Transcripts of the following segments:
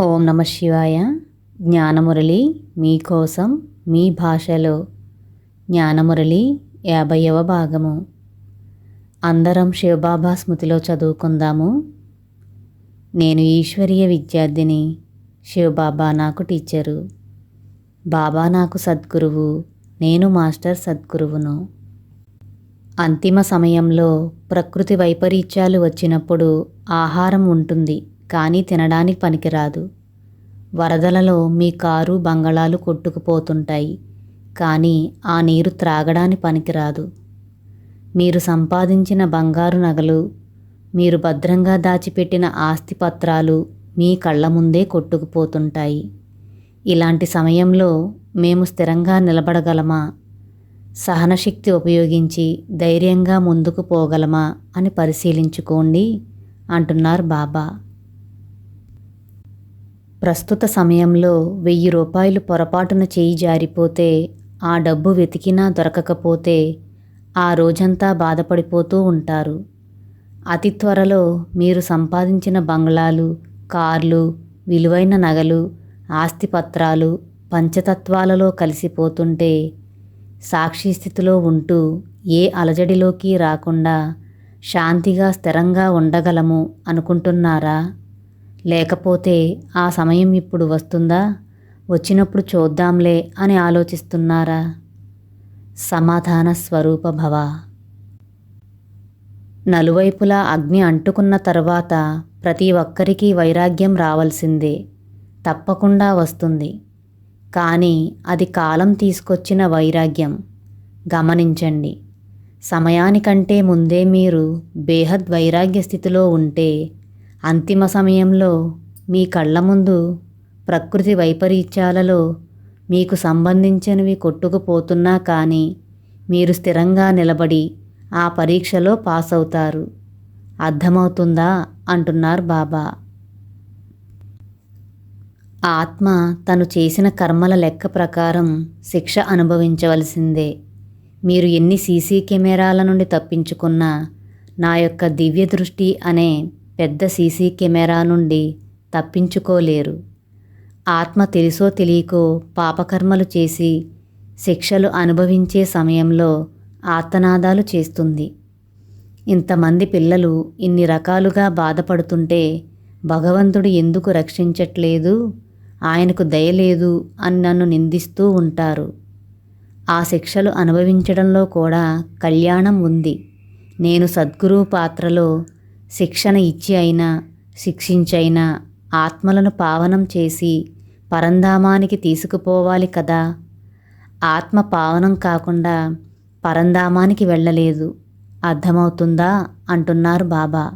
ఓం నమ శివాయ. జ్ఞానమురళి మీకోసం మీ భాషలో. జ్ఞానమురళి యాభైవ భాగము. అందరం శివబాబా స్మృతిలో చదువుకుందాము. నేను ఈశ్వరీయ విద్యార్థిని. శివబాబా నాకు టీచరు. బాబా నాకు సద్గురువు. నేను మాస్టర్ సద్గురువును. అంతిమ సమయంలో ప్రకృతి వైపరీత్యాలు వచ్చినప్పుడు ఆహారం ఉంటుంది. కానీ తినడానికి పనికిరాదు. వరదలలో మీ కారు బంగళాలు కొట్టుకుపోతుంటాయి కానీ ఆ నీరు త్రాగడానికి పనికిరాదు. మీరు సంపాదించిన బంగారు నగలు మీరు భద్రంగా దాచిపెట్టిన ఆస్తి పత్రాలు మీ కళ్ళ ముందే కొట్టుకుపోతుంటాయి. ఇలాంటి సమయంలో మేము స్థిరంగా నిలబడగలమా? సహనశక్తి ఉపయోగించి ధైర్యంగా ముందుకు పోగలమా అని పరిశీలించుకోండి అంటున్నారు బాబా. ప్రస్తుత సమయంలో వెయ్యి రూపాయలు పొరపాటున చేయి జారిపోతే ఆ డబ్బు వెతికినా దొరకకపోతే ఆ రోజంతా బాధపడిపోతూ ఉంటారు. అతి త్వరలో మీరు సంపాదించిన బంగ్లాలు కార్లు విలువైన నగలు ఆస్తిపత్రాలు పంచతత్వాలలో కలిసిపోతుంటే సాక్షి స్థితిలో ఉంటూ ఏ అలజడిలోకి రాకుండా శాంతిగా స్థిరంగా ఉండగలము అనుకుంటున్నారా? లేకపోతే ఆ సమయం ఇప్పుడు వస్తుందా? వచ్చినప్పుడు చూద్దాంలే అని ఆలోచిస్తున్నారా? సమాధాన స్వరూప భవ. నలువైపులా అగ్ని అంటుకున్న తర్వాత ప్రతి ఒక్కరికి వైరాగ్యం రావాల్సిందే. తప్పకుండా వస్తుంది. కానీ అది కాలం తీసుకొచ్చిన వైరాగ్యం. గమనించండి. సమయానికంటే ముందే మీరు బేహద్ వైరాగ్య స్థితిలో ఉంటే అంతిమ సమయంలో మీ కళ్ళ ముందు ప్రకృతి వైపరీత్యాలలో మీకు సంబంధించినవి కొట్టుకుపోతున్నా కానీ మీరు స్థిరంగా నిలబడి ఆ పరీక్షలో పాస్ అవుతారు అర్థమవుతుందా? అంటున్నారు బాబా. ఆత్మ తను చేసిన కర్మల లెక్క ప్రకారం శిక్ష అనుభవించవలసిందే. మీరు ఎన్ని సీసీ కెమెరాల నుండి తప్పించుకున్నా నా యొక్క దివ్య దృష్టి అనే పెద్ద సీసీ కెమెరా నుండి తప్పించుకోలేరు. ఆత్మ తెలుసో తెలియకో పాపకర్మలు చేసి శిక్షలు అనుభవించే సమయంలో ఆర్తనాదాలు చేస్తుంది. ఇంతమంది పిల్లలు ఇన్ని రకాలుగా బాధపడుతుంటే భగవంతుడు ఎందుకు రక్షించట్లేదు? ఆయనకు దయలేదు అని నన్ను నిందిస్తూ ఉంటారు. ఆ శిక్షలు అనుభవించడంలో కూడా కళ్యాణం ఉంది. నేను సద్గురువు పాత్రలో శిక్షణ ఇచ్చి అయినా శిక్షించైనా ఆత్మలను పావనం చేసి పరంధామానికి తీసుకుపోవాలి కదా. ఆత్మ పావనం కాకుండా పరంధామానికి వెళ్ళలేదు. అర్థమవుతుందా? అంటున్నారు బాబా.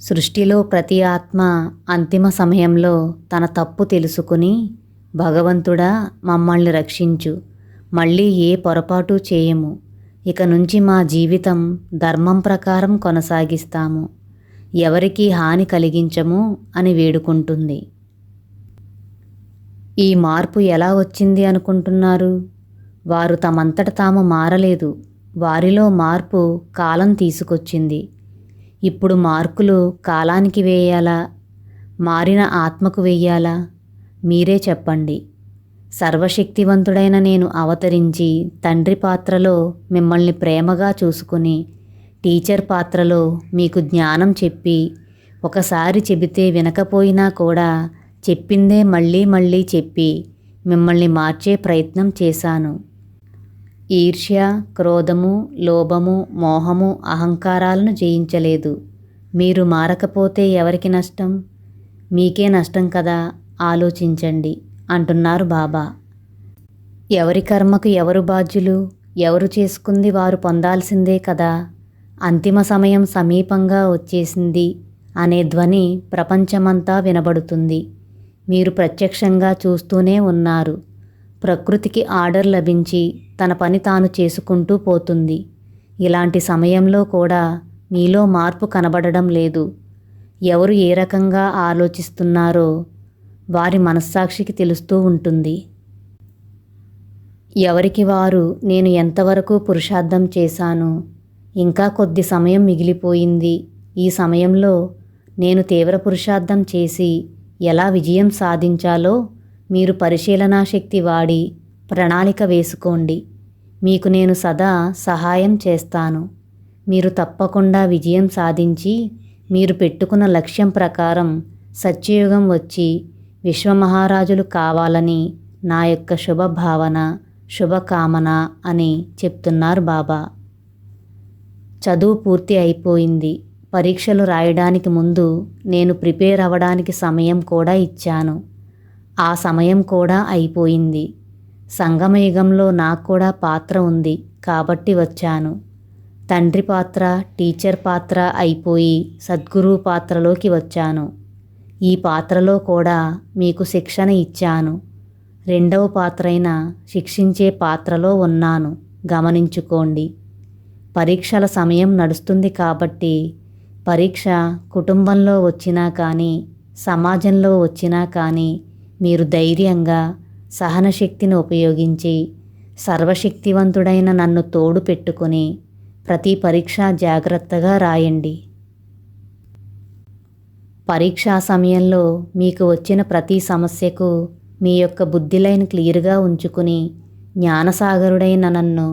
సృష్టిలో ప్రతి ఆత్మ అంతిమ సమయంలో తన తప్పు తెలుసుకుని భగవంతుడా మమ్మల్ని రక్షించు. మళ్ళీ ఏ పొరపాటు చేయము. ఇక నుంచి మా జీవితం ధర్మం ప్రకారం కొనసాగిస్తాము. ఎవరికీ హాని కలిగించము అని వేడుకుంటుంది. ఈ మార్పు ఎలా వచ్చింది అనుకుంటున్నారు? వారు తమంతట తాము మారలేదు. వారిలో మార్పు కాలం తీసుకొచ్చింది. ఇప్పుడు మార్కులు కాలానికి వేయాలా? మారిన ఆత్మకు వెయ్యాలా మీరే చెప్పండి. సర్వశక్తివంతుడైన నేను అవతరించి తండ్రి పాత్రలో మిమ్మల్ని ప్రేమగా చూసుకుని టీచర్ పాత్రలో మీకు జ్ఞానం చెప్పి ఒకసారి చెబితే వినకపోయినా కూడా చెప్పిందే మళ్ళీ మళ్ళీ చెప్పి మిమ్మల్ని మార్చే ప్రయత్నం చేశాను. ఈర్ష్య క్రోధము లోభము మోహము అహంకారాలను జయించలేదు. మీరు మారకపోతే ఎవరికి నష్టం? మీకే నష్టం కదా ఆలోచించండి అంటున్నారు బాబా. ఎవరి కర్మకు ఎవరు బాధ్యులు? ఎవరు చేసుకుంది వారు పొందాల్సిందే కదా. అంతిమ సమయం సమీపంగా వచ్చేసింది అనే ధ్వని ప్రపంచమంతా వినబడుతుంది. మీరు ప్రత్యక్షంగా చూస్తూనే ఉన్నారు. ప్రకృతికి ఆర్డర్ లభించి తన పని తాను చేసుకుంటూ పోతుంది. ఇలాంటి సమయంలో కూడా మీలో మార్పు కనబడడం లేదు. ఎవరు ఏ రకంగా ఆలోచిస్తున్నారో వారి మనస్సాక్షికి తెలుస్తూ ఉంటుంది. ఎవరికి వారు నేను ఎంతవరకు పురుషార్థం చేశాను ఇంకా కొద్ది సమయం మిగిలిపోయింది. ఈ సమయంలో నేను తీవ్ర పురుషార్థం చేసి ఎలా విజయం సాధించాలో మీరు పరిశీలనా శక్తి వాడి ప్రణాళిక వేసుకోండి. మీకు నేను సదా సహాయం చేస్తాను. మీరు తప్పకుండా విజయం సాధించి మీరు పెట్టుకున్న లక్ష్యం ప్రకారం సత్యయుగం వచ్చి విశ్వమహారాజులు కావాలని నా యొక్క శుభభావన శుభకామన అని చెప్తున్నారు బాబా. చదువు పూర్తి అయిపోయింది. పరీక్షలు రాయడానికి ముందు నేను ప్రిపేర్ అవ్వడానికి సమయం కూడా ఇచ్చాను. ఆ సమయం కూడా అయిపోయింది. సంగమయుగంలో నాకు కూడా పాత్ర ఉంది కాబట్టి వచ్చాను. తండ్రి పాత్ర టీచర్ పాత్ర అయిపోయి సద్గురువు పాత్రలోకి వచ్చాను. ఈ పాత్రలో కూడా మీకు శిక్షణ ఇచ్చాను. రెండవ పాత్రైన శిక్షించే పాత్రలో ఉన్నాను. గమనించుకోండి. పరీక్షల సమయం నడుస్తుంది కాబట్టి పరీక్ష కుటుంబంలో వచ్చినా కానీ సమాజంలో వచ్చినా కానీ మీరు ధైర్యంగా సహనశక్తిని ఉపయోగించి సర్వశక్తివంతుడైన నన్ను తోడు పెట్టుకుని ప్రతి పరీక్ష జాగ్రత్తగా రాయండి. పరీక్షా సమయంలో మీకు వచ్చిన ప్రతి సమస్యకు మీ యొక్క బుద్ధిలైన క్లియర్గా ఉంచుకుని జ్ఞానసాగరుడైన నన్ను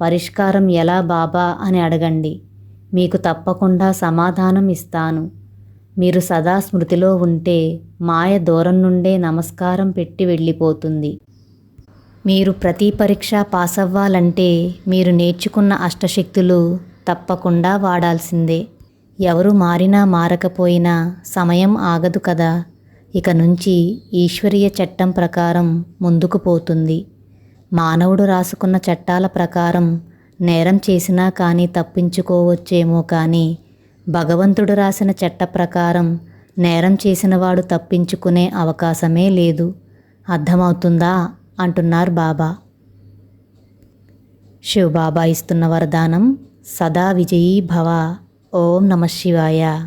పరిష్కారం ఎలా బాబా? అని అడగండి. మీకు తప్పకుండా సమాధానం ఇస్తాను. మీరు సదా స్మృతిలో ఉంటే మాయ దూరం నుండే నమస్కారం పెట్టి వెళ్ళిపోతుంది. మీరు ప్రతి పరీక్ష పాస్ అవ్వాలంటే మీరు నేర్చుకున్న అష్టశక్తులు తప్పకుండా వాడాల్సిందే. ఎవరు మారినా మారకపోయినా సమయం ఆగదు కదా. ఇక నుంచి ఈశ్వరీయ చట్టం ప్రకారం ముందుకు పోతుంది. మానవుడు రాసుకున్న చట్టాల ప్రకారం నేరం చేసినా కానీ తప్పించుకోవచ్చేమో కానీ భగవంతుడు రాసిన చట్ట ప్రకారం నేరం చేసినవాడు తప్పించుకునే అవకాశమే లేదు. అర్థమవుతుందా? అంటున్నారు బాబా. శివబాబా ఇస్తున్న వరదానం సదా విజయీ భవ. ఓం నమ శివాయ.